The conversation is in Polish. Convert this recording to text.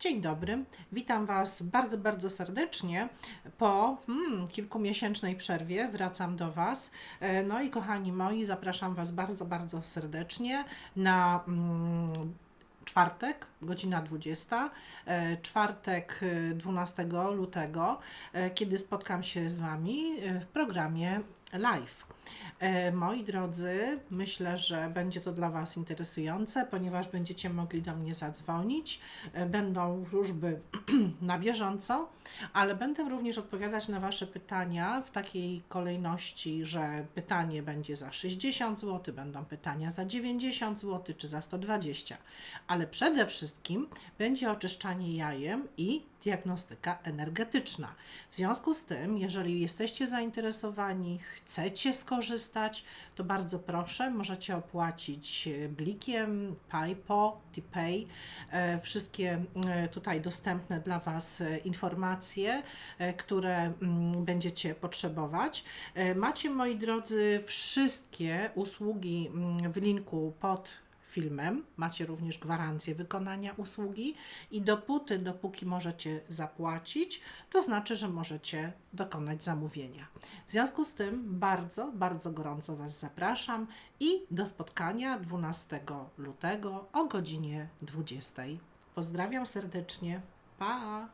Dzień dobry, witam Was bardzo, bardzo serdecznie. Po hmm, kilkumiesięcznej przerwie wracam do Was. E, No i kochani moi, zapraszam Was bardzo, bardzo serdecznie na mm, czwartek, godzina 20, e, czwartek e, 12 lutego, e, kiedy spotkam się z Wami w programie live. E, Moi drodzy, myślę, że będzie to dla Was interesujące, ponieważ będziecie mogli do mnie zadzwonić. E, Będą wróżby na bieżąco, ale będę również odpowiadać na Wasze pytania w takiej kolejności, że pytanie będzie za 60 zł, będą pytania za 90 zł czy za 120, ale przede wszystkim będzie oczyszczanie jajem i diagnostyka energetyczna. W związku z tym, jeżeli jesteście zainteresowani, chcecie skorzystać, to bardzo proszę, możecie opłacić e, blikiem, PayPo, TPay, e, wszystkie e, tutaj dostępne dla Was informacje, które mm, będziecie potrzebować. Macie, moi drodzy, wszystkie usługi mm, w linku pod filmem. Macie również gwarancję wykonania usługi i dopóty, dopóki możecie zapłacić, to znaczy, że możecie dokonać zamówienia. W związku z tym bardzo, bardzo gorąco Was zapraszam i do spotkania 12 lutego o godzinie 20. Pozdrawiam serdecznie. Pa!